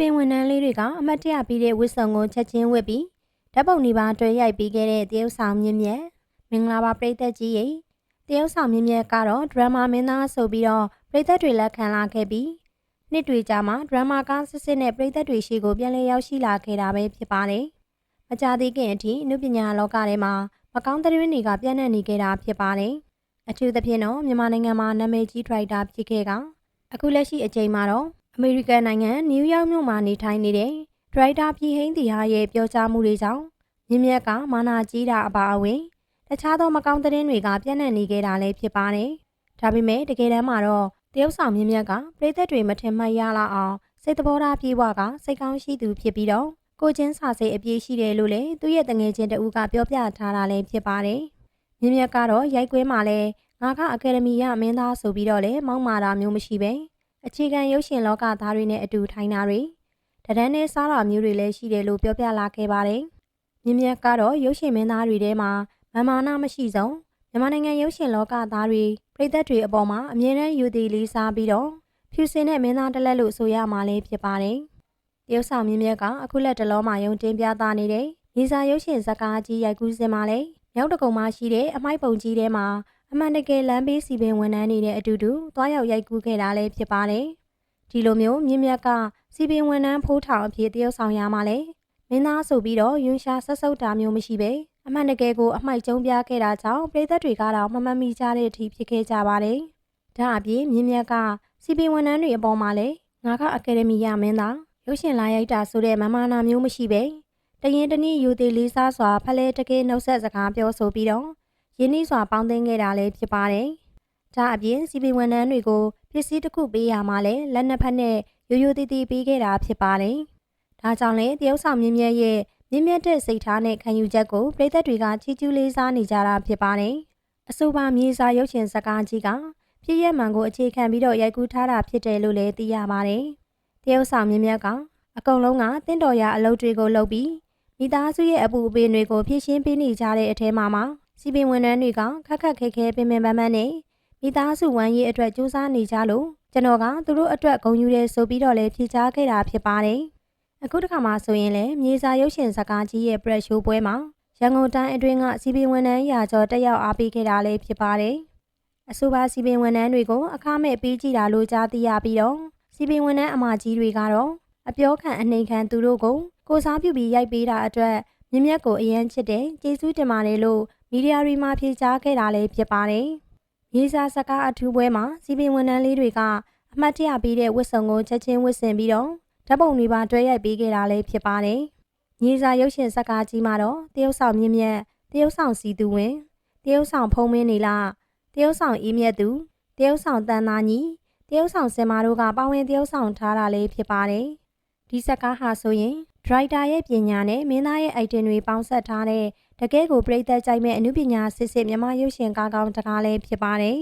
ပင်ဝန်ထမ်းလေးတွေကအမတ်တရပြီးတဲ့ဝစ်စုံကိုချက်ချင်းဝစ်ပြီးဓာတ်ပုံတွေပါတွေ့ရိုက်ပြီးခဲ့တဲ့တရုတ်ဆောင်မြင့်မြတ်မင်္ဂလာပါပရိသတ်ကြီးရေတရုတ်ဆောင်မြင့်မြတ်ကတော့ဒရမာမင်းသားဆိုပြီးတော့ပရိသတ်တွေလက်ခံလာခဲ့ပြီးနှစ်တွေကြာမှဒရမာကားစစ်စစ်နဲ့ပရိသတ်တွေရှိကိုပြန်လည်ရောက်ရှိလာခဲ့တာပဲဖြစ်ပါတယ်မကြသေးခင်အထိအနုပညာလောကထဲမှာမကောင်းတဲ့တွင်တွေကပြန့်နှံ့နေခဲ့တာဖြစ်ပါတယ်အထူးသဖြင့်တော့မြန်မာနိုင်ငံမှာနာမည်ကြီးဒရိုက်တာဖြစ်ခဲ့ကအခုလက်ရှိအချိန်မှာတော့ အမေရိကန်နိုင်ငံနယူးယောက်မြို့မှာနေထိုင်နေတဲ့ဒရိုက်တာပြည်ဟိန်းတီဟာရဲ့ပြောကြားမှုတွေကြောင့်မြင့်မြတ်ကမာနာကြီးတာအပါအဝင်တခြားသောမကောင်းသတင်းတွေကပြန့်နှံ့နေခဲ့တာလည်းဖြစ်ပါတယ်။ဒါပေမဲ့တကယ်တမ်းမှာတော့တရုတ်ဆောင်မြင့်မြတ်ကပြည်သက်တွေမထင်မှတ်ရလောက်အောင်စိတ်သဘောထားပြေဝကစိတ်ကောင်းရှိသူဖြစ်ပြီးတော့ကိုချင်းစာစိတ်အပြည့်ရှိတယ်လို့လည်းသူ့ရဲ့တငယ်ချင်းတဦးကပြောပြထားတာလည်းဖြစ်ပါတယ်။မြင့်မြတ်ကတော့ရိုက်ကွဲမှာလဲငါကအကယ်ဒမီရမင်းသားဆိုပြီးတော့လည်းမောင်းမာတာမျိုးမရှိပဲ။ အခြေခံရုပ်ရှင်လောကသားတွေနဲ့အတူထိုင်တာတွေတဒန်းနဲ့စားတာမျိုးတွေလည်းရှိတယ်လို့ပြောပြလာခဲ့ပါတယ်။မြင့်မြတ်ကတော့ရုပ်ရှင်မင်းသားတွေထဲမှာမမာနမရှိဆုံးမြန်မာနိုင်ငံရုပ်ရှင်လောကသားတွေပြည်သက်တွေအပေါ်မှာအမြဲတမ်းယူတည်လေးစားပြီးတော့ဖြူစင်တဲ့မင်းသားတစ်လက်လို့ဆိုရမှာလည်းဖြစ်ပါတယ်။တရုတ်ဆောင်မြင့်မြတ်ကအခုလက်တလုံးမှာယုံတင်ပြသနေတဲ့မြေစာရုပ်ရှင်ဇာတ်ကားကြီးရိုက်ကူးစင်မှာလည်းမြောက်တကုံမှာရှိတဲ့အမိုက်ပုံကြီးထဲမှာ အမှန်တကယ်လမ်းဘေးစီပင်ဝန်ထမ်းနေတဲ့အတူတူသွားရောက်ရိုက်ကူးခဲ့တာလည်းဖြစ်ပါတယ်။ဒီလိုမျိုးမြင့်မြတ်ကစီပင်ဝန်ထမ်းဖိုးထောင်အဖြစ်တရုတ်ဆောင်ရမှာလေမင်းသားဆိုပြီးတော့ယွန်းရှာဆက်ဆုပ်တာမျိုးမရှိပဲအမှန်တကယ်ကိုအမိုက်ကျုံပြခဲ့တာကြောင့်ပြည်သက်တွေကတော့မမမီကြတဲ့အထိဖြစ်ခဲ့ကြပါတယ်။ဒါအပြင်မြင့်မြတ်ကစီပင်ဝန်ထမ်းတွေအပေါ်မှာလည်းငါကအကယ်ဒမီရမင်းသားရုပ်ရှင်လာရိုက်တာဆိုတဲ့မမာနာမျိုးမရှိပဲတရင်တနည်းယူသေးလေးစားစွာဖလဲတကယ်နှုတ်ဆက်စကားပြောဆိုပြီးတော့ ရင်းနှီးစွာပေါင်းသိမ်းခဲ့တာလည်းဖြစ်ပါတယ်။ဒါအပြင်စီပီဝန်ထမ်းတွေကိုပစ္စည်းတစ်ခုပေးရမှလည်းလက်နှစ်ဖက်နဲ့ရိုးရိုးသေးသေးပေးခဲ့တာဖြစ်ပါတယ်။ဒါကြောင့်လည်းတရုတ်ဆောင်မြင့်မြတ်ရဲ့မြင့်မြတ်တဲ့စိတ်ထားနဲ့ခံယူချက်ကိုပြည်သက်တွေကချီးကျူးလေးစားနေကြတာဖြစ်ပါတယ်။အဆိုပါမြေစာရုပ်ရှင်ဇာတ်ကားကြီးကဖြစ်ရမှန်ကိုအခြေခံပြီးတော့ရိုက်ကူးထားတာဖြစ်တယ်လို့လည်းသိရပါတယ်။တရုတ်ဆောင်မြင့်မြတ်ကအကုန်လုံးကတင့်တော်ရာအလုပ်တွေကိုလုပ်ပြီးမိသားစုရဲ့အပူအပင်တွေကိုဖြည့်ရှင်းပေးနေကြတဲ့အထဲမှာမှာ စီပင်ဝန်ထမ်းတွေကခက်ခက်ခဲခဲပင်ပင်ပန်းပန်းနဲ့မိသားစုဝမ်းရေးအတွက်စူးစမ်းနေကြလို့ကျွန်တော်ကသူတို့အတွက်ဂုဏ်ယူတယ်ဆိုပြီးတော့လည်းဖြေချခဲ့တာဖြစ်ပါတယ်။အခုတစ်ခါမှဆိုရင်လည်းမြေစာရုပ်ရှင်ဇာတ်ကားကြီးရဲ့ press show ပွဲမှာရန်ကုန်တိုင်းအတွင်းကစီပင်ဝန်ထမ်းရာကျော်တက်ရောက်အားပေးခဲ့တာလည်းဖြစ်ပါတယ်။အဆိုပါစီပင်ဝန်ထမ်းတွေကိုအခမဲ့ပေးကြည့်တာလို့ကြားသိရပြီးတော့စီပင်ဝန်ထမ်းအမကြီးတွေကတော့အပြောခံအနှိမ်ခံသူတို့ကိုကိုစားပြုပြီးရိုက်ပေးတာအတွက် မြင့်မြတ်ကိုအရန်ချစ်တယ်ကျေးဇူးတင်ပါတယ်လို့မီဒီယာတွေမှာဖြေကြားခဲ့တာလည်းဖြစ်ပါတယ်။မြေစာစကားအထူးပွဲမှာစီပင်ဝန်ထမ်းလေးတွေကအမှတ်တရပေးတဲ့ဝတ်စုံကိုချက်ချင်းဝတ်ဆင်ပြီးတော့ဓာတ်ပုံတွေပါတွဲရိုက်ပေးခဲ့တာလည်းဖြစ်ပါတယ်။မြေစာရုပ်ရှင်စကားကြီးမှာတော့တရုတ်ဆောင်မြင့်မြတ်တရုတ်ဆောင်စီသူဝင်တရုတ်ဆောင်ဖုံးမင်းနေလားတရုတ်ဆောင်အေးမြတ်သူတရုတ်ဆောင်တန်သားညီတရုတ်ဆောင်စင်မာတို့ကပါဝင်တရုတ်ဆောင်ထားတာလေးဖြစ်ပါတယ်။ ဒီစကားဟာဆိုရင်ဒရိုက်တာရဲ့ပညာနဲ့မင်းသားရဲ့ item တွေပေါင်းဆက်ထားတဲ့တကယ်ကိုပြိသက်ကြိုက်မဲ့အမှုပညာစစ်စစ်မြမရုပ်ရှင်ကားကောင်းတကားလေးဖြစ်ပါတယ်